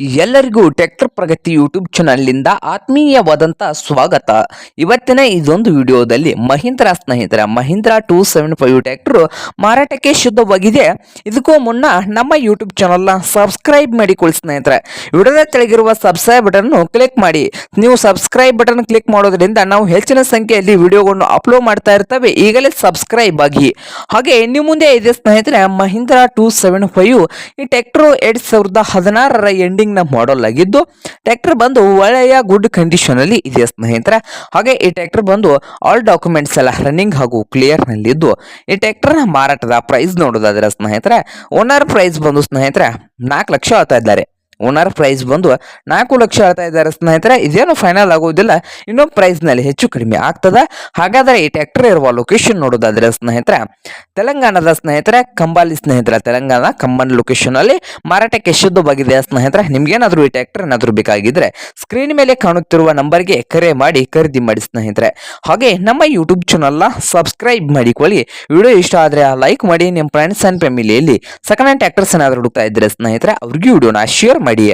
ಎಲ್ಲರಿಗೂ ಟೆಕ್ಟರ್ ಪ್ರಗತಿ ಯೂಟ್ಯೂಬ್ ಚಾನಲ್ನಿಂದ ಆತ್ಮೀಯವಾದಂಥ ಸ್ವಾಗತ. ಇವತ್ತಿನ ಇದೊಂದು ವಿಡಿಯೋದಲ್ಲಿ ಮಹೀಂದ್ರ ಸ್ನೇಹಿತರ, Mahindra two seven five tractor ಮಾರಾಟಕ್ಕೆ ಶುದ್ಧವಾಗಿದೆ. ಇದಕ್ಕೂ ಮುನ್ನ ನಮ್ಮ ಯೂಟ್ಯೂಬ್ ಚಾನಲ್ನ ಸಬ್ಸ್ಕ್ರೈಬ್ ಮಾಡಿಕೊಳ್ಳಿ ಸ್ನೇಹಿತರೆ. ವಿಡಿಯೋದ ಕೆಳಗಿರುವ ಸಬ್ಸ್ಕ್ರೈಬ್ ಬಟನ್ ಕ್ಲಿಕ್ ಮಾಡಿ. ನೀವು ಸಬ್ಸ್ಕ್ರೈಬ್ ಬಟನ್ ಕ್ಲಿಕ್ ಮಾಡೋದ್ರಿಂದ ನಾವು ಹೆಚ್ಚಿನ ಸಂಖ್ಯೆಯಲ್ಲಿ ವಿಡಿಯೋಗಳನ್ನು ಅಪ್ಲೋಡ್ ಮಾಡ್ತಾ ಇರ್ತವೆ. ಈಗಲೇ ಸಬ್ಸ್ಕ್ರೈಬ್ ಆಗಿ. ಹಾಗೆ ನಿಮ್ಮ ಮುಂದೆ ಇದೆ ಸ್ನೇಹಿತರೆ, ಮಹೀಂದ್ರ ಟೂ ಸೆವೆನ್ ಫೈವ್ ಈ ಟ್ಯಾಕ್ಟ್ರು ಎರಡು ಸಾವಿರದ ಹದಿನಾರರ ಎಂಡಿಂಗ್ ನ ಮಾಡಲ್ ಆಗಿದ್ದು ಟ್ರ್ಯಾಕ್ಟರ್ ಬಂದು ಒಳ್ಳೆಯ ಗುಡ್ ಕಂಡೀಷನ್ ಅಲ್ಲಿ ಇದೆ ಸ್ನೇಹಿತರೆ. ಹಾಗೆ ಈ ಟ್ರ್ಯಾಕ್ಟರ್ ಬಂದು ಆಲ್ ಡಾಕ್ಯುಮೆಂಟ್ಸ್ ಎಲ್ಲ ರನ್ನಿಂಗ್ ಹಾಗೂ ಕ್ಲಿಯರ್ ನಲ್ಲಿದ್ದು, ಈ ಟ್ರ್ಯಾಕ್ಟರ್ನ ಮಾರಾಟದ ಪ್ರೈಸ್ ನೋಡೋದಾದ್ರೆ ಸ್ನೇಹಿತರೆ ಓನರ್ ಪ್ರೈಸ್ ಬಂದು ಸ್ನೇಹಿತರೆ ನಾಲ್ಕು ಲಕ್ಷ ಹೇಳ್ತಾ ಇದ್ದಾರೆ. ಓನರ್ ಪ್ರೈಸ್ ಬಂದು ನಾಲ್ಕು ಲಕ್ಷ ಹೇಳ್ತಾ ಇದ್ದಾರೆ ಸ್ನೇಹಿತರೆ. ಇದೇನು ಫೈನಲ್ ಆಗುವುದಿಲ್ಲ ಇನ್ನೂ ಪ್ರೈಸ್ನಲ್ಲಿ ಹೆಚ್ಚು ಕಡಿಮೆ ಆಗ್ತದ. ಹಾಗಾದ್ರೆ ಈ ಟ್ಯಾಕ್ಟರ್ ಇರುವ ಲೊಕೇಶನ್ ನೋಡೋದಾದ್ರೆ ಸ್ನೇಹಿತರೆ, ತೆಲಂಗಾಣದ ಸ್ನೇಹಿತರೆ, ಕಂಬಾಲಿ ಸ್ನೇಹಿತರ ತೆಲಂಗಾಣ ಕಂಬನ್ ಲೊಕೇಶನ್ ಅಲ್ಲಿ ಮಾರಾಟಕ್ಕೆ ಶುದ್ಧವಾಗಿದೆ ಸ್ನೇಹಿತರೆ? ನಿಮ್ಗೇನಾದರೂ ಈ ಟ್ಯಾಕ್ಟರ್ ಏನಾದರೂ ಬೇಕಾಗಿದ್ರೆ ಸ್ಕ್ರೀನ್ ಮೇಲೆ ಕಾಣುತ್ತಿರುವ ನಂಬರ್ಗೆ ಕರೆ ಮಾಡಿ, ಖರೀದಿ ಮಾಡಿ ಸ್ನೇಹಿತರೆ. ಹಾಗೆ ನಮ್ಮ ಯೂಟ್ಯೂಬ್ ಚಾನಲ್ನ ಸಬ್ಸ್ಕ್ರೈಬ್ ಮಾಡಿಕೊಳ್ಳಿ. ವಿಡಿಯೋ ಇಷ್ಟ ಆದ್ರೆ ಲೈಕ್ ಮಾಡಿ. ನಿಮ್ಮ ಫ್ರೆಂಡ್ಸ್ ಅಂಡ್ ಫ್ಯಾಮಿಲಿಯಲ್ಲಿ ಸೆಕೆಂಡ್ ಹ್ಯಾಂಡ್ ಟ್ಯಾಕ್ಟರ್ಸ್ ಏನಾದರೂ ಹುಡುಕ್ತಾ ಇದ್ದರೆ ಸ್ನೇಹಿತರೆ, ಅವ್ರಿಗೂ ವಿಡಿಯೋನ ಶೇರ್ ಮಾಡಿ.